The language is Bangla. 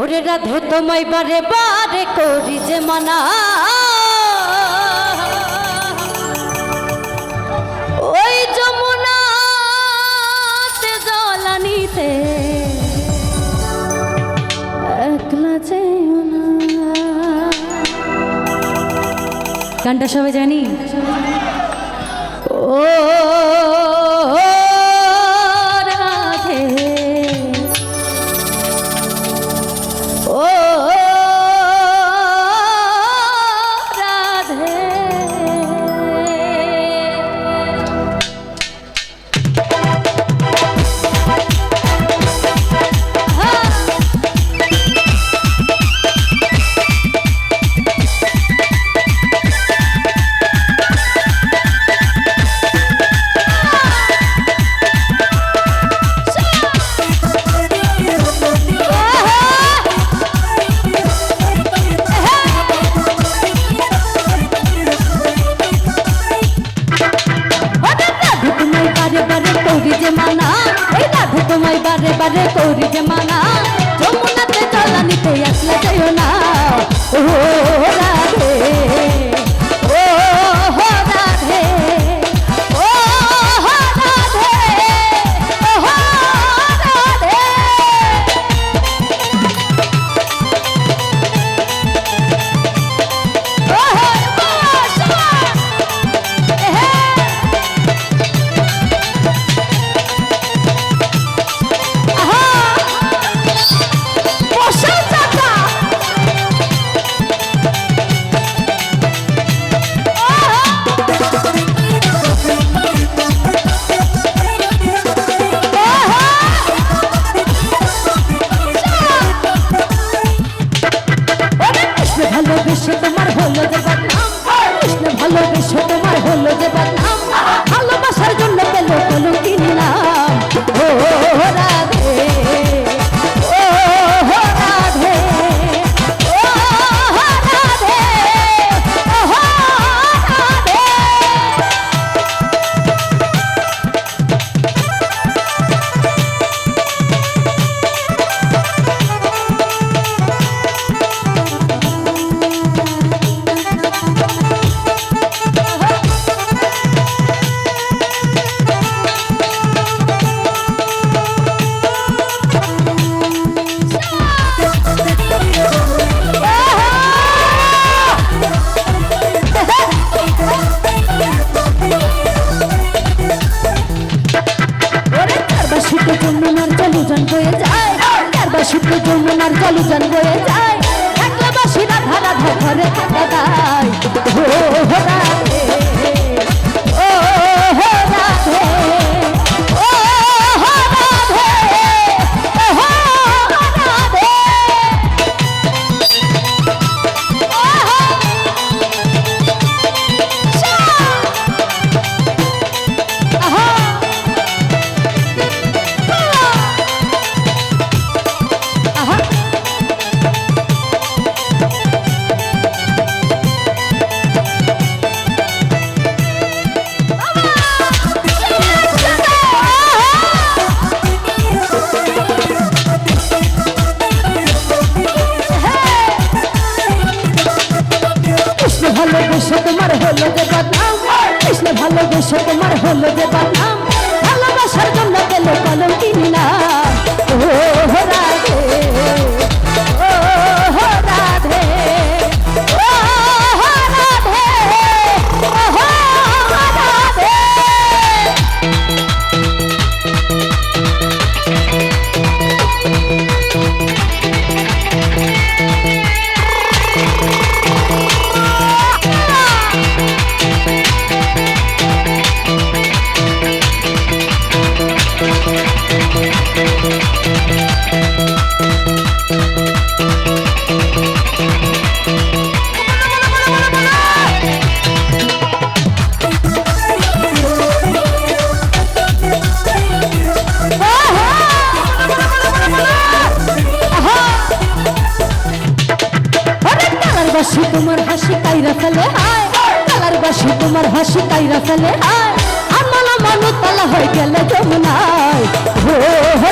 ওরে রাধে, তোমায় বারে বারে করি যে মানা। ওই যমুনাতে জলানিতে একলা যেও না। গানটা সবাই জানি? ও তোমায় বারে বারে কৌরি যে মানা যমুনাতে জলানিতে আসলে যাইও না। ও রাধে। ভালোবেসে তোমার হলো যে রাধা ভালোবেসে তোমার হলো যে বদনাম বাসি তোমার হাসি কাইরা ফেলে হায় কালার বাসি, তোমার হাসি কাইরা ফেলে হায় আমার মানু তালা হয়ে গেলে যমুনায়। হো রাধে